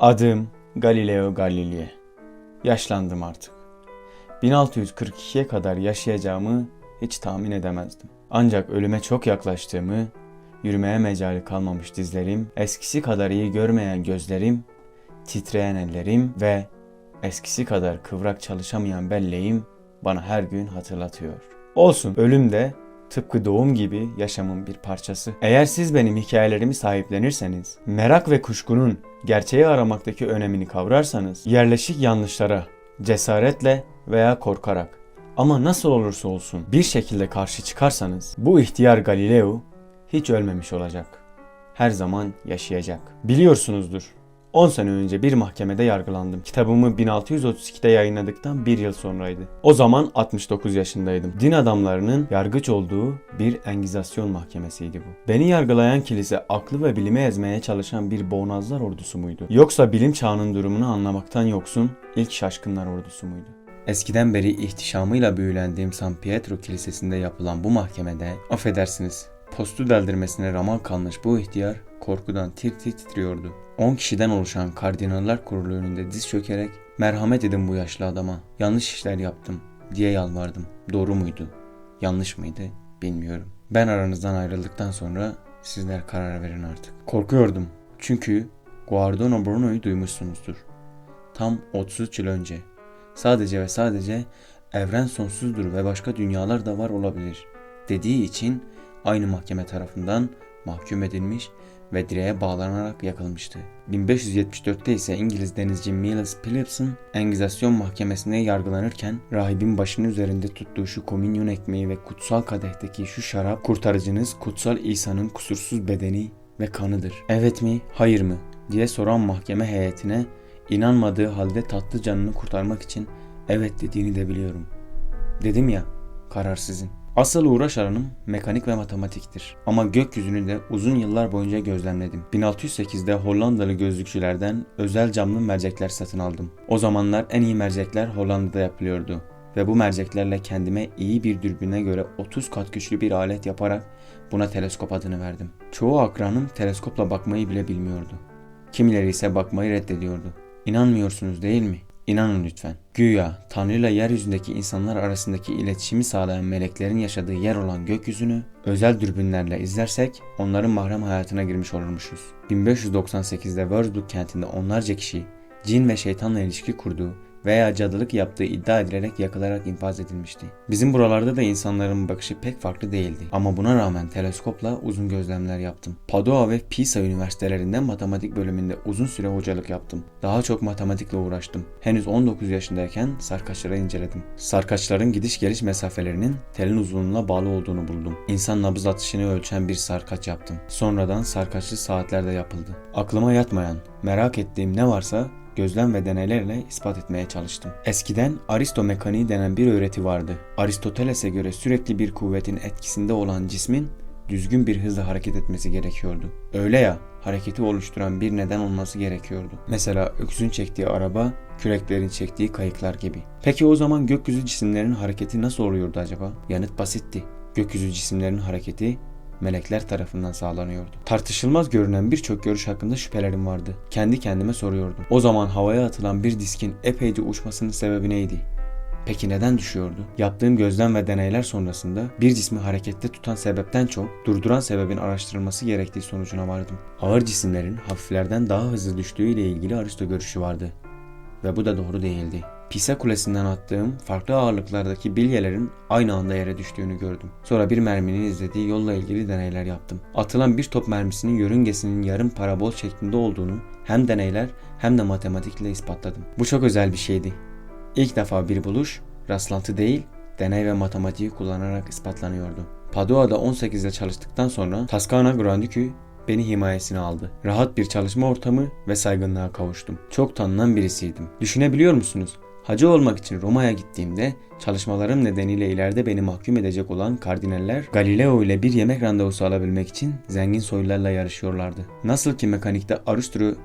Adım Galileo Galilei. Yaşlandım artık. 1642'ye kadar yaşayacağımı hiç tahmin edemezdim. Ancak ölüme çok yaklaştığımı, yürümeye mecali kalmamış dizlerim, eskisi kadar iyi görmeyen gözlerim, titreyen ellerim ve eskisi kadar kıvrak çalışamayan belleğim bana her gün hatırlatıyor. Olsun ölüm de tıpkı doğum gibi yaşamın bir parçası. Eğer siz benim hikayelerimi sahiplenirseniz, merak ve kuşkunun gerçeği aramaktaki önemini kavrarsanız, yerleşik yanlışlara cesaretle veya korkarak ama nasıl olursa olsun bir şekilde karşı çıkarsanız bu ihtiyar Galileo hiç ölmemiş olacak. Her zaman yaşayacak. Biliyorsunuzdur. 10 sene önce bir mahkemede yargılandım. Kitabımı 1632'de yayınladıktan bir yıl sonraydı. O zaman 69 yaşındaydım. Din adamlarının yargıç olduğu bir engizasyon mahkemesiydi bu. Beni yargılayan kilise aklı ve bilime ezmeye çalışan bir boğnazlar ordusu muydu? Yoksa bilim çağının durumunu anlamaktan yoksun ilk şaşkınlar ordusu muydu? Eskiden beri ihtişamıyla büyülendiğim San Pietro Kilisesi'nde yapılan bu mahkemede affedersiniz postu deldirmesine ramak kalmış bu ihtiyar korkudan tir tir titriyordu. 10 kişiden oluşan kardinaller kurulu önünde diz çökerek merhamet edin bu yaşlı adama yanlış işler yaptım diye yalvardım. Doğru muydu? Yanlış mıydı? Bilmiyorum. Ben aranızdan ayrıldıktan sonra sizler karar verin artık. Korkuyordum. Çünkü Guardono Bruno'yu duymuşsunuzdur. Tam 33 yıl önce. Sadece ve sadece evren sonsuzdur ve başka dünyalar da var olabilir dediği için aynı mahkeme tarafından mahkum edilmiş ve direğe bağlanarak yakılmıştı. 1574'te ise İngiliz denizci Miles Phillips'ın Engizasyon mahkemesinde yargılanırken rahibin başının üzerinde tuttuğu şu komünyon ekmeği ve kutsal kadehteki şu şarap kurtarıcınız kutsal İsa'nın kusursuz bedeni ve kanıdır. Evet mi, hayır mı diye soran mahkeme heyetine inanmadığı halde tatlı canını kurtarmak için evet dediğini de biliyorum. Dedim ya, karar sizin. Asıl uğraş alanım mekanik ve matematiktir. Ama gökyüzünü de uzun yıllar boyunca gözlemledim. 1608'de Hollandalı gözlükçülerden özel camlı mercekler satın aldım. O zamanlar en iyi mercekler Hollanda'da yapılıyordu. Ve bu merceklerle kendime iyi bir dürbüne göre 30 kat güçlü bir alet yaparak buna teleskop adını verdim. Çoğu akranım teleskopla bakmayı bile bilmiyordu. Kimileri ise bakmayı reddediyordu. İnanmıyorsunuz değil mi? İnanın lütfen. Güya Tanrı yeryüzündeki insanlar arasındaki iletişimi sağlayan meleklerin yaşadığı yer olan gökyüzünü özel dürbünlerle izlersek onların mahrem hayatına girmiş olurmuşuz. 1598'de Würzburg kentinde onlarca kişi cin ve şeytanla ilişki kurduğu veya cadılık yaptığı iddia edilerek yakılarak infaz edilmişti. Bizim buralarda da insanların bakışı pek farklı değildi. Ama buna rağmen teleskopla uzun gözlemler yaptım. Padua ve Pisa üniversitelerinden matematik bölümünde uzun süre hocalık yaptım. Daha çok matematikle uğraştım. Henüz 19 yaşındayken sarkaçları inceledim. Sarkaçların gidiş geliş mesafelerinin telin uzunluğuna bağlı olduğunu buldum. İnsan nabız atışını ölçen bir sarkaç yaptım. Sonradan sarkaçlı saatlerde yapıldı. Aklıma yatmayan, merak ettiğim ne varsa gözlem ve deneylerle ispat etmeye çalıştım. Eskiden Aristo mekaniği denen bir öğreti vardı. Aristoteles'e göre sürekli bir kuvvetin etkisinde olan cismin düzgün bir hızla hareket etmesi gerekiyordu. Öyle ya, hareketi oluşturan bir neden olması gerekiyordu. Mesela öküzün çektiği araba, küreklerin çektiği kayıklar gibi. Peki o zaman gökyüzü cisimlerinin hareketi nasıl oluyordu acaba? Yanıt basitti. Gökyüzü cisimlerinin hareketi melekler tarafından sağlanıyordu. Tartışılmaz görünen birçok görüş hakkında şüphelerim vardı. Kendi kendime soruyordum. O zaman havaya atılan bir diskin epeyce uçmasının sebebi neydi? Peki neden düşüyordu? Yaptığım gözlem ve deneyler sonrasında bir cismi harekette tutan sebepten çok durduran sebebin araştırılması gerektiği sonucuna vardım. Ağır cisimlerin hafiflerden daha hızlı düştüğü ile ilgili Aristo görüşü vardı. Ve bu da doğru değildi. Pisa kulesinden attığım farklı ağırlıklardaki bilyelerin aynı anda yere düştüğünü gördüm. Sonra bir merminin izlediği yolla ilgili deneyler yaptım. Atılan bir top mermisinin yörüngesinin yarım parabol şeklinde olduğunu hem deneyler hem de matematikle ispatladım. Bu çok özel bir şeydi. İlk defa bir buluş, rastlantı değil, deney ve matematiği kullanarak ispatlanıyordu. Padua'da 18'de çalıştıktan sonra Tascana Grandikü beni himayesine aldı. Rahat bir çalışma ortamı ve saygınlığa kavuştum. Çok tanınan birisiydim. Düşünebiliyor musunuz? Hacı olmak için Roma'ya gittiğimde çalışmalarım nedeniyle ileride beni mahkum edecek olan kardinaller Galileo ile bir yemek randevusu alabilmek için zengin soylularla yarışıyorlardı. Nasıl ki mekanikte Aristo'yu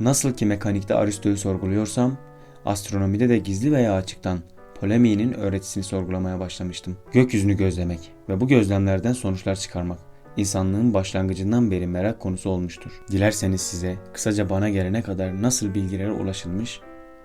nasıl ki mekanikte Aristo'yu sorguluyorsam astronomide de gizli veya açıktan Polemi'nin öğretisini sorgulamaya başlamıştım. Gökyüzünü gözlemek ve bu gözlemlerden sonuçlar çıkarmak insanlığın başlangıcından beri merak konusu olmuştur. Dilerseniz size kısaca bana gelene kadar nasıl bilgilere ulaşılmış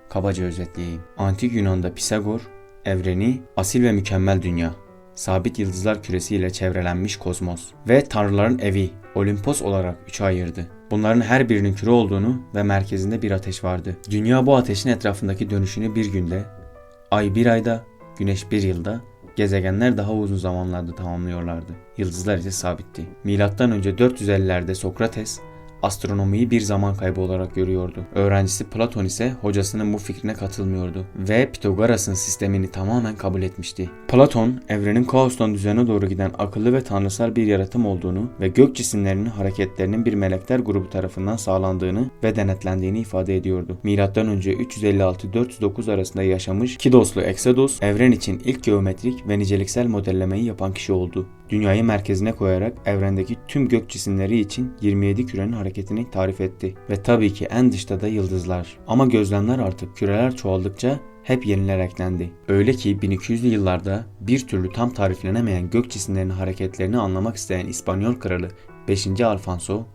kabaca özetleyeyim. Antik Yunan'da Pisagor, evreni asil ve mükemmel dünya, sabit yıldızlar küresiyle çevrelenmiş kozmos ve tanrıların evi Olimpos olarak üçe ayırdı. Bunların her birinin küre olduğunu ve merkezinde bir ateş vardı. Dünya bu ateşin etrafındaki dönüşünü bir günde, ay bir ayda, güneş bir yılda, gezegenler daha uzun zamanlarda tamamlıyorlardı. Yıldızlar ise sabitti. Milattan önce 450'lerde Sokrates astronomiyi bir zaman kaybı olarak görüyordu. Öğrencisi Platon ise hocasının bu fikrine katılmıyordu ve Pitagoras'ın sistemini tamamen kabul etmişti. Platon, evrenin kaostan düzene doğru giden akıllı ve tanrısal bir yaratım olduğunu ve gök cisimlerinin hareketlerinin bir melekler grubu tarafından sağlandığını ve denetlendiğini ifade ediyordu. Milattan önce 356-409 arasında yaşamış Kidoslu Exodus, evren için ilk geometrik ve niceliksel modellemeyi yapan kişi oldu. Dünyayı merkezine koyarak evrendeki tüm gök cisimleri için 27 kürenin hareketini tarif etti. Ve tabii ki en dışta da yıldızlar. Ama gözlemler artık küreler çoğaldıkça hep yeniler eklendi. Öyle ki 1200'lü yıllarda bir türlü tam tariflenemeyen gök cisimlerinin hareketlerini anlamak isteyen İspanyol kralı 5. Alfonso,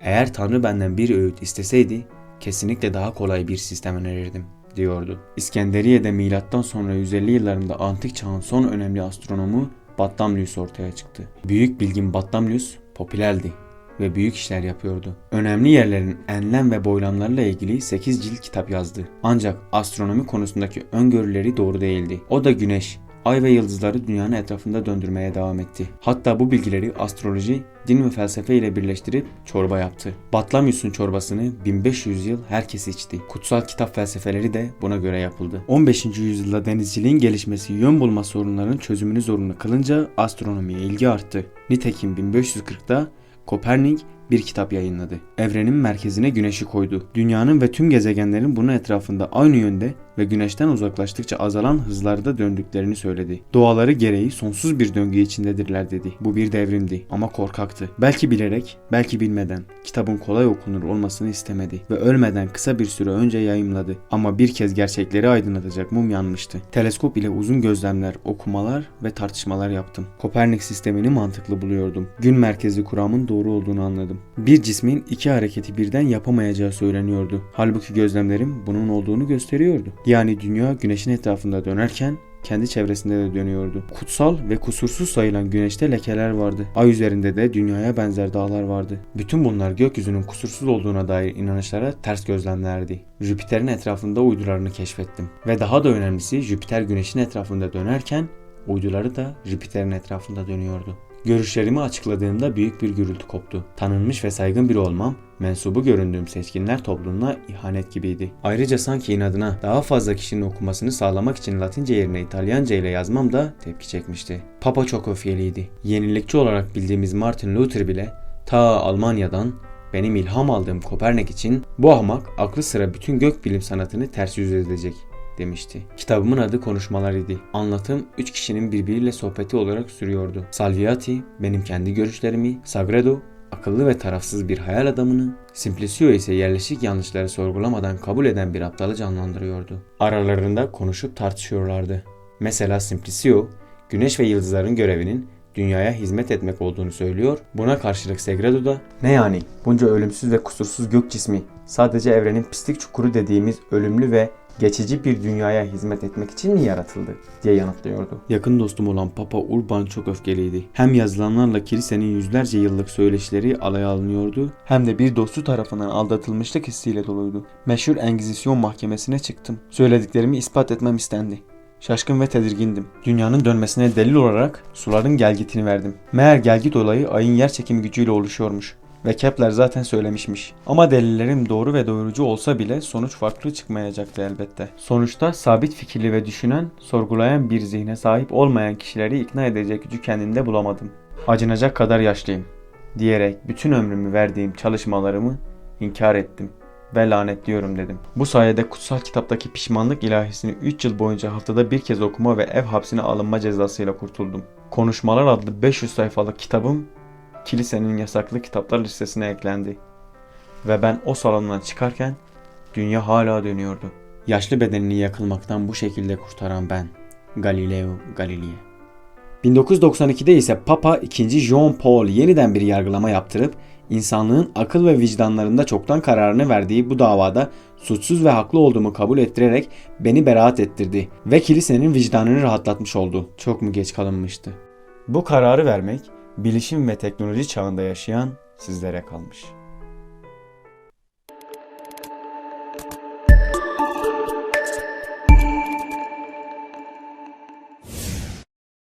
eğer Tanrı benden bir öğüt isteseydi kesinlikle daha kolay bir sistem önerirdim diyordu. İskenderiye'de milattan sonra 150 yıllarında antik çağın son önemli astronomu Batlamyus ortaya çıktı. Büyük bilgin Batlamyus popülerdi ve büyük işler yapıyordu. Önemli yerlerin enlem ve boylamlarıyla ilgili 8 cilt kitap yazdı. Ancak astronomi konusundaki öngörüleri doğru değildi. O da güneş, ay ve yıldızları dünyanın etrafında döndürmeye devam etti. Hatta bu bilgileri astroloji, din ve felsefe ile birleştirip çorba yaptı. Batlamyus'un çorbasını 1500 yıl herkes içti. Kutsal kitap felsefeleri de buna göre yapıldı. 15. yüzyılda denizciliğin gelişmesi yön bulma sorunlarının çözümünü zorunlu kılınca astronomiye ilgi arttı. Nitekim 1540'da Kopernik bir kitap yayınladı. Evrenin merkezine güneşi koydu. Dünyanın ve tüm gezegenlerin bunun etrafında aynı yönde ve güneşten uzaklaştıkça azalan hızlarda döndüklerini söyledi. Doğaları gereği sonsuz bir döngü içindedirler dedi. Bu bir devrimdi ama korkaktı. Belki bilerek, belki bilmeden kitabın kolay okunur olmasını istemedi ve ölmeden kısa bir süre önce yayımladı. Ama bir kez gerçekleri aydınlatacak mum yanmıştı. Teleskop ile uzun gözlemler, okumalar ve tartışmalar yaptım. Kopernik sistemini mantıklı buluyordum. Gün merkezli kuramın doğru olduğunu anladım. Bir cismin iki hareketi birden yapamayacağı söyleniyordu. Halbuki gözlemlerim bunun olduğunu gösteriyordu. Yani dünya güneşin etrafında dönerken kendi çevresinde de dönüyordu. Kutsal ve kusursuz sayılan güneşte lekeler vardı. Ay üzerinde de dünyaya benzer dağlar vardı. Bütün bunlar gökyüzünün kusursuz olduğuna dair inanışlara ters gözlemlerdi. Jüpiter'in etrafında uydularını keşfettim. Ve daha da önemlisi Jüpiter güneşin etrafında dönerken uyduları da Jüpiter'in etrafında dönüyordu. Görüşlerimi açıkladığımda büyük bir gürültü koptu. Tanınmış ve saygın biri olmam, mensubu göründüğüm seçkinler topluluğuna ihanet gibiydi. Ayrıca sanki inadına daha fazla kişinin okumasını sağlamak için Latince yerine İtalyanca ile yazmam da tepki çekmişti. Papa çok öfkeliydi. Yenilikçi olarak bildiğimiz Martin Luther bile ta Almanya'dan benim ilham aldığım Kopernik için bu ahmak aklı sıra bütün gök bilim sanatını ters yüz edecek demişti. Kitabımın adı Konuşmalar idi. Anlatım üç kişinin birbiriyle sohbeti olarak sürüyordu. Salviati benim kendi görüşlerimi, Sagredo akıllı ve tarafsız bir hayal adamını, Simplicio ise yerleşik yanlışları sorgulamadan kabul eden bir aptalı canlandırıyordu. Aralarında konuşup tartışıyorlardı. Mesela Simplicio, güneş ve yıldızların görevinin dünyaya hizmet etmek olduğunu söylüyor. Buna karşılık Segredo da ne yani bunca ölümsüz ve kusursuz gök cismi sadece evrenin pislik çukuru dediğimiz ölümlü ve geçici bir dünyaya hizmet etmek için mi yaratıldı diye yanıtlıyordu. Yakın dostum olan Papa Urban çok öfkeliydi. Hem yazılanlarla kilisenin yüzlerce yıllık söyleşileri alaya alınıyordu hem de bir dostu tarafından aldatılmışlık hissiyle doluydu. Meşhur Engizisyon mahkemesine çıktım. Söylediklerimi ispat etmem istendi. Şaşkın ve tedirgindim. Dünyanın dönmesine delil olarak suların gelgitini verdim. Meğer gelgit olayı ayın yer çekimi gücüyle oluşuyormuş. Ve Kepler zaten söylemişmiş. Ama delillerim doğru ve doyurucu olsa bile sonuç farklı çıkmayacaktı elbette. Sonuçta sabit fikirli ve düşünen, sorgulayan bir zihne sahip olmayan kişileri ikna edecek gücü kendimde bulamadım. Acınacak kadar yaşlıyım diyerek bütün ömrümü verdiğim çalışmalarımı inkar ettim ve lanetliyorum dedim. Bu sayede kutsal kitaptaki pişmanlık ilahisini 3 yıl boyunca haftada bir kez okuma ve ev hapsine alınma cezasıyla kurtuldum. Konuşmalar adlı 500 sayfalık kitabım kilisenin yasaklı kitaplar listesine eklendi. Ve ben o salondan çıkarken dünya hala dönüyordu. Yaşlı bedenini yakılmaktan bu şekilde kurtaran ben, Galileo Galilei. 1992'de ise Papa 2. Jean Paul yeniden bir yargılama yaptırıp insanlığın akıl ve vicdanlarında çoktan kararını verdiği bu davada suçsuz ve haklı olduğumu kabul ettirerek beni beraat ettirdi ve kilisenin vicdanını rahatlatmış oldu. Çok mu geç kalınmıştı? Bu kararı vermek bilişim ve teknoloji çağında yaşayan sizlere kalmış.